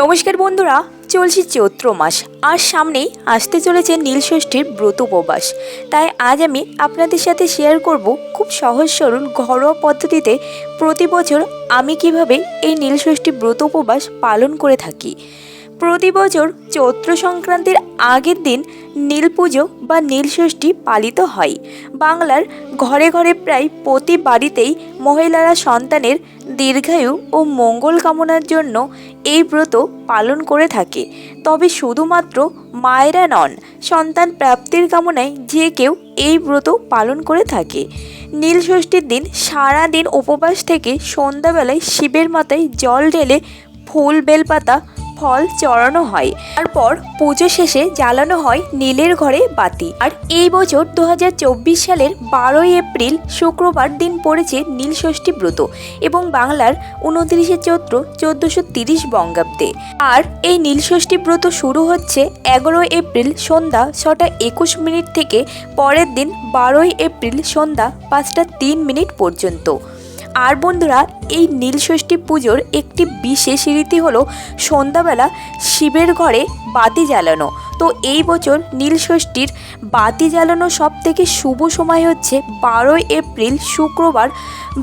নমস্কার বন্ধুরা, চলছে চৈত্র মাস। আর সামনেই আসতে চলেছে নীলষষ্ঠীর ব্রত উপবাস। তাই আজ আমি আপনাদের সাথে শেয়ার করব খুব সহজ সরল ঘরোয়া পদ্ধতিতে প্রতি বছর আমি কীভাবে এই নীলষষ্ঠী ব্রত উপবাস পালন করে থাকি। প্রতি বছর চৈত্র সংক্রান্তির আগের দিন নীল পুজো বা নীলষষ্ঠী পালিত হয়। বাংলার ঘরে ঘরে প্রায় প্রতি বাড়িতেই মহিলারা সন্তানের দীর্ঘায়ু ও মঙ্গল কামনার জন্য এই ব্রত পালন করে থাকে। তবে শুধুমাত্র মায়েরা নন, সন্তান প্রাপ্তির কামনায় যে কেউ এই ব্রত পালন করে থাকে। নীল ষষ্ঠীর দিন সারা দিন উপবাস থেকে সন্ধ্যাবেলায় শিবের মাথায় জল ঢেলে ফুল, বেলপাতা ফল চড়ানো হয়। তারপর পুজো শেষে জ্বালানো হয় নীলের ঘরে বাতি। আর এই বছর দু হাজার চব্বিশ সালের বারোই এপ্রিল শুক্রবার দিন পড়েছে নীল ষষ্ঠী ব্রত এবং বাংলার উনত্রিশে চৈত্র চোদ্দোশো তিরিশ বঙ্গাব্দে। আর এই নীল ষষ্ঠী ব্রত শুরু হচ্ছে এগারোই এপ্রিল সন্ধ্যা ছটা একুশ মিনিট থেকে পরের দিন বারোই এপ্রিল সন্ধ্যা পাঁচটা তিন মিনিট পর্যন্ত। আর বন্ধুরা, এই নীলষষ্ঠী পুজোর একটি বিশেষ রীতি হলো সন্ধ্যাবেলা শিবের ঘরে বাতি জ্বালানো। তো এই বছর নীলষষ্ঠীর বাতি জ্বালানো সব থেকে শুভ সময় হচ্ছে বারোই এপ্রিল শুক্রবার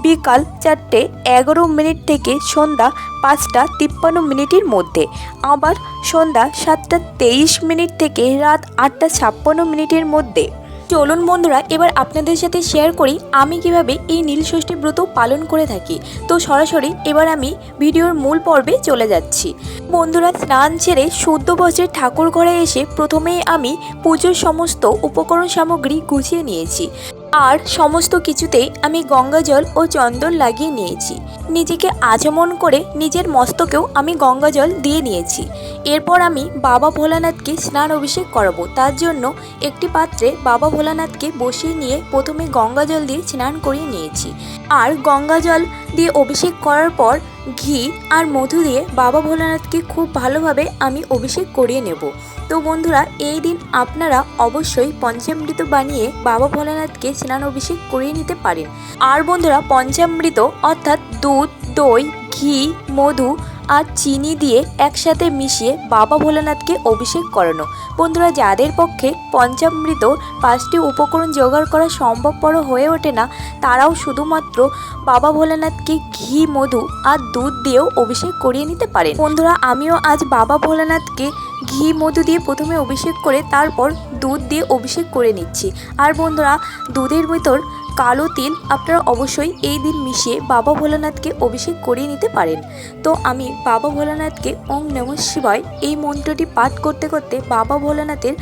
বিকাল চারটে এগারো মিনিট থেকে সন্ধ্যা পাঁচটা তিপ্পান্ন মিনিটের মধ্যে। আবার সন্ধ্যা সাতটা তেইশ মিনিট থেকে রাত আটটা ছাপ্পান্ন মিনিটের মধ্যে। চলুন বন্ধুরা, এবার আপনাদের সাথে শেয়ার করি আমি কীভাবে এই নীল ষষ্ঠী ব্রত পালন করে থাকি। তো সরাসরি এবার আমি ভিডিওর মূল পর্বে চলে যাচ্ছি। বন্ধুরা, স্নান ছেড়ে শুদ্ধ বস্ত্রের ঠাকুর ঘরে এসে প্রথমেই আমি পুজোর সমস্ত উপকরণ সামগ্রী গুছিয়ে নিয়েছি। আর সমস্ত কিছুতেই আমি গঙ্গা জল ও চন্দন লাগিয়ে নিয়েছি। নিজেকে আচমন করে নিজের মস্তকেও আমি গঙ্গা জল দিয়ে নিয়েছি। এরপর আমি বাবা ভোলানাথকে স্নান অভিষেক করাবো। তার জন্য একটি পাত্রে বাবা ভোলানাথকে বসিয়ে নিয়ে প্রথমে গঙ্গা জল দিয়ে স্নান করিয়ে নিয়েছি। আর গঙ্গা জল দিয়ে অভিষেক করার পর ঘি আর মধু দিয়ে বাবা ভোলানাথকে খুব ভালোভাবে আমি অভিষেক করিয়ে নেব। তো বন্ধুরা, এই দিন আপনারা অবশ্যই পঞ্চামৃত বানিয়ে বাবা ভোলানাথকে স্নান অভিষেক করিয়ে নিতে পারেন। আর বন্ধুরা, পঞ্চামৃত অর্থাৎ দুধ, দই, ঘি, মধু আর চিনি দিয়ে একসাথে মিশিয়ে বাবা ভোলানাথকে অভিষেক করানো। বন্ধুরা, যাদের পক্ষে পঞ্চামৃত পাঁচটি উপকরণ জোগাড় করা সম্ভবপর হয়ে ওঠে না, তারাও শুধুমাত্র বাবা ভোলানাথকে ঘি, মধু আর দুধ দিয়েও অভিষেক করিয়ে নিতে পারেন। বন্ধুরা, আমিও আজ বাবা ভোলানাথকে ঘি, মধু দিয়ে প্রথমে অভিষেক করে তারপর দুধ দিয়ে অভিষেক করে নিচ্ছি। আর বন্ধুরা, দুধের ভিতর কালো তিল আপনারা অবশ্যই এই দিন মিশিয়ে বাবা ভোলানাথকে অভিষেক করিয়ে নিতে পারেন। তো আমি বাবা ভোলানাথকে ওং নম শিবায় এই মন্ত্রটি পাঠ করতে করতে বাবা ভোলানাথের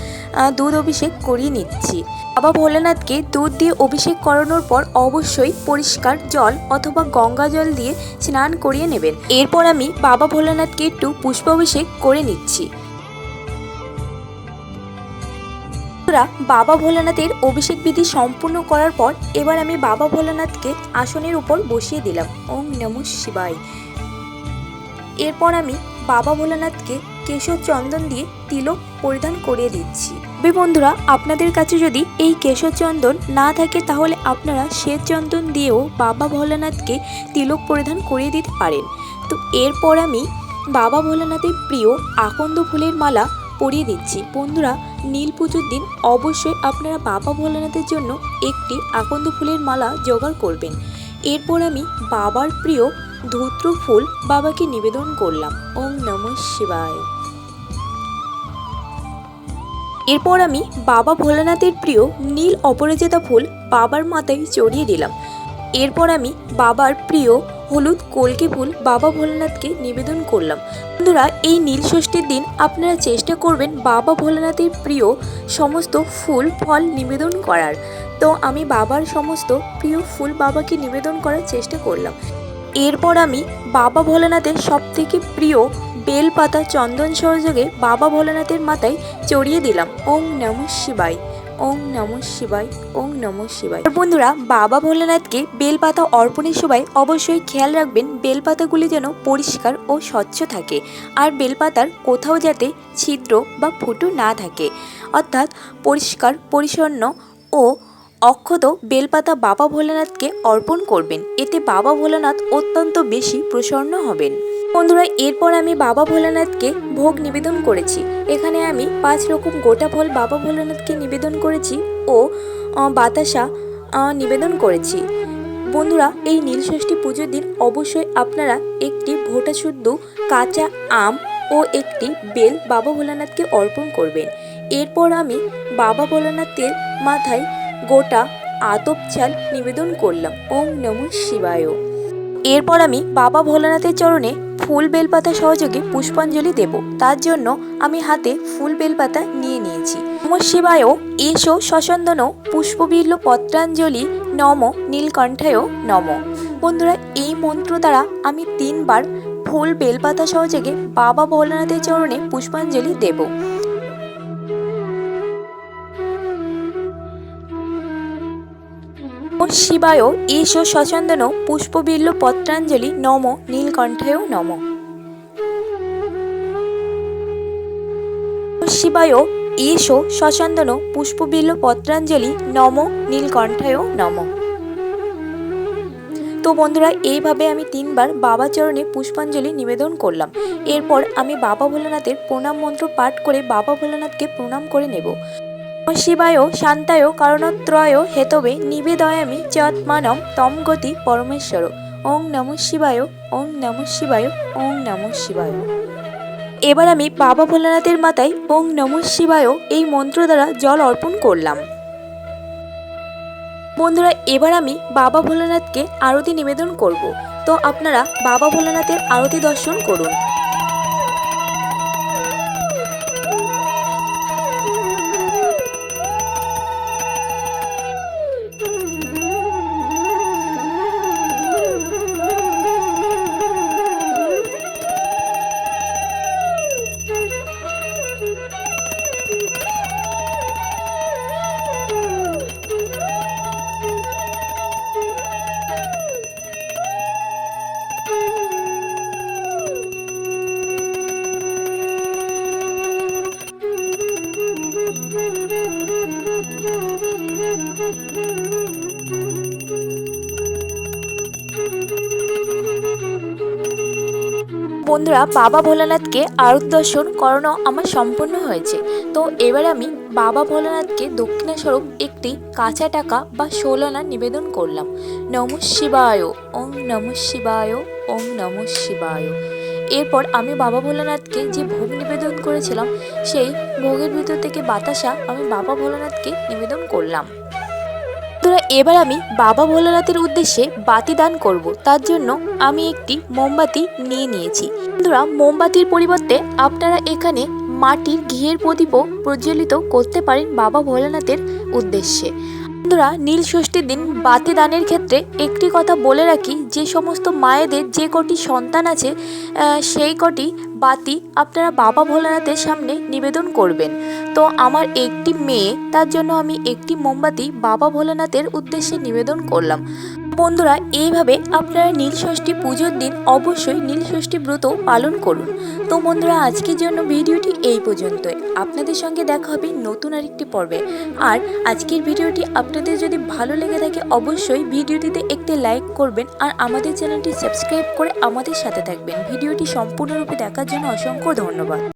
দুধ অভিষেক করিয়ে নিচ্ছি। বাবা ভোলানাথকে দুধ দিয়ে অভিষেক করানোর পর অবশ্যই পরিষ্কার জল অথবা গঙ্গা জল দিয়ে স্নান করিয়ে নেবেন। এরপর আমি বাবা ভোলানাথকে একটু পুষ্পাভিষেক করে নিচ্ছি। বন্ধুরা, বাবা ভোলানাথের অভিষেক বিধি সম্পূর্ণ করার পর এবার আমি বাবা ভোলানাথকে আসনের উপর বসিয়ে দিলাম। ওং নম শিবায়। এরপর আমি বাবা ভোলানাথকে কেশর চন্দন দিয়ে তিলক পরিধান করিয়ে দিচ্ছি। বন্ধুরা, আপনাদের কাছে যদি এই কেশর চন্দন না থাকে, তাহলে আপনারা শ্বেত চন্দন দিয়েও বাবা ভোলানাথকে তিলক পরিধান করিয়ে দিতে পারেন। তো এরপর আমি বাবা ভোলানাথের প্রিয় আকন্দ ফুলের মালা পরিয়ে দিচ্ছি। বন্ধুরা নীল পুজোর দিন অবশ্যই আপনারা বাবা ভোলানাথের জন্য একটি আকন্দ ফুলের মালা জোগাড় করবেন। এরপর আমি বাবার প্রিয় ধূত্র ফুল বাবাকে নিবেদন করলাম। ওম নম শিবায়। এরপর আমি বাবা ভোলানাথের প্রিয় নীল অপরাজিতা ফুল বাবার মাথায় চড়িয়ে দিলাম। এরপর আমি বাবার প্রিয় হলুদ কলকে ফুল বাবা ভোলানাথকে নিবেদন করলাম। বন্ধুরা, এই নীল ষষ্ঠীর দিন আপনারা চেষ্টা করবেন বাবা ভোলানাথের প্রিয় সমস্ত ফুল, ফল নিবেদন করার। তো আমি বাবার সমস্ত প্রিয় ফুল বাবাকে নিবেদন করার চেষ্টা করলাম। এরপর আমি বাবা ভোলানাথের সবথেকে প্রিয় বেলপাতা চন্দন সহযোগে বাবা ভোলানাথের মাথায় চড়িয়ে দিলাম। ওম নম শিবায়। ওং নম শিবায় ওং নম শিবায়। বন্ধুরা, বাবা ভোলানাথকে বেলপাতা অর্পণের সময় অবশ্যই খেয়াল রাখবেন, বেলপাতাগুলি যেন পরিষ্কার ও স্বচ্ছ থাকে আর বেলপাতার কোথাও যাতে ছিদ্র বা ফুটো না থাকে। অর্থাৎ পরিষ্কার, পরিচ্ছন্ন ও অক্ষত বেলপাতা বাবা ভোলানাথকে অর্পণ করবেন। এতে বাবা ভোলানাথ অত্যন্ত বেশি প্রসন্ন হবেন। বন্ধুরা, এরপর আমি বাবা ভোলানাথকে ভোগ নিবেদন করেছি। এখানে আমি পাঁচ রকম গোটা ফল বাবা ভোলানাথকে নিবেদন করেছি ও বাতাসা নিবেদন করেছি। বন্ধুরা, এই নীলষষ্ঠী পুজোর দিন অবশ্যই আপনারা একটি ভোটা শুদ্ধ কাঁচা আম ও একটি বেল বাবা ভোলানাথকে অর্পণ করবেন। এরপর আমি বাবা ভোলানাথের মাথায় গোটা আতপ চাল নিবেদন করলাম। ওম নমঃ শিবায়। এরপর আমি বাবা ভোলানাথের চরণে ফুল বেলপাতা সহযোগে পুষ্পাঞ্জলি দেব। তার জন্য আমি হাতে ফুল বেলপাতা নিয়ে নিয়েছি। নম শিবায় এসো সচন্দন পুষ্পবিল্ল পত্রাঞ্জলি নম নীলকণ্ঠায় নম। বন্ধুরা, এই মন্ত্র দ্বারা আমি তিনবার ফুল বেলপাতা সহযোগে বাবা ভোলানাথের চরণে পুষ্পাঞ্জলি দেব। নমঃ শিবায় এসো সচন্দন পুষ্পবিল্ল পত্রাঞ্জলি নম নীলকণ্ঠায় নম। শিবায় এসো সচন্দন পুষ্পবিল্ল পত্রাঞ্জলি নম নীলকণ্ঠায় নম। তো বন্ধুরা, এইভাবে আমি তিনবার বাবা চরণে পুষ্পাঞ্জলি নিবেদন করলাম। এরপর আমি বাবা ভোলানাথের প্রণাম মন্ত্র পাঠ করে বাবা ভোলানাথকে প্রণাম করে নেব। শিবায় শান্তায় কারণত্রয় হেতবে নিবেদয়ামি যৎমানম তম গতি পরমেশ্বর। ওং নমঃ শিবায় ওং নমঃ শিবায় ওং নমঃ শিবায় এবার আমি বাবা ভোলানাথের মাথায় ওং নমঃ শিবায় এই মন্ত্র দ্বারা জল অর্পণ করলাম। বন্ধুরা, এবার আমি বাবা ভোলানাথকে আরতি নিবেদন করব। তো আপনারা বাবা ভোলানাথের আরতি দর্শন করুন। বন্ধুরা বাবা ভোলানাথকে আরত দর্শন করানো আমার সম্পূর্ণ হয়েছে। তো এবার আমি বাবা ভোলানাথকে দক্ষিণাস্বরূপ একটি কাঁচা টাকা বা ষোলনা নিবেদন করলাম। নম শিবায় ওং নম শিবায় ওং নম শিবায়। এরপর আমি বাবা ভোলানাথকে যে ভোগ নিবেদন করেছিলাম, সেই ভোগের ভিতর থেকে বাতাসা আমি বাবা ভোলানাথকে নিবেদন করলাম। বন্ধুরা, এবার আমি বাবা ভোলানাথের উদ্দেশ্যে বাতি দান করব। তার জন্য আমি একটি মোমবাতি নিয়ে নিয়েছি। বন্ধুরা, মোমবাতির পরিবর্তে আপনারা এখানে মাটির ঘিয়ের প্রদীপও প্রজ্বলিত করতে পারেন বাবা ভোলানাথের উদ্দেশ্যে। বন্ধুরা, নীল ষষ্ঠীর দিন বাতি দানের ক্ষেত্রে একটি কথা বলে রাখি, যে সমস্ত মায়েদের যে কটি সন্তান আছে সেই কটি বাতি আপনারা বাবা ভোলানাথের সামনে নিবেদন করবেন। তো আমার একটি মেয়ে, তার জন্য আমি একটি মোমবাতি বাবা ভোলানাথের উদ্দেশ্যে নিবেদন করলাম। বন্ধুরা, এইভাবে আপনারা নীলষষ্ঠী পুজোর দিন অবশ্যই নীলষষ্ঠী ব্রত পালন করুন। তো বন্ধুরা, আজকের জন্য ভিডিওটি এই পর্যন্তই। আপনাদের সঙ্গে দেখা হবে নতুন আরেকটি পর্বে। আর আজকের ভিডিওটি আপনাদের যদি ভালো লেগে থাকে, অবশ্যই ভিডিওটিতে একটি লাইক করবেন আর আমাদের চ্যানেলটি সাবস্ক্রাইব করে আমাদের সাথে থাকবেন। ভিডিওটি সম্পূর্ণরূপে দেখার জন্য অসংখ্য ধন্যবাদ।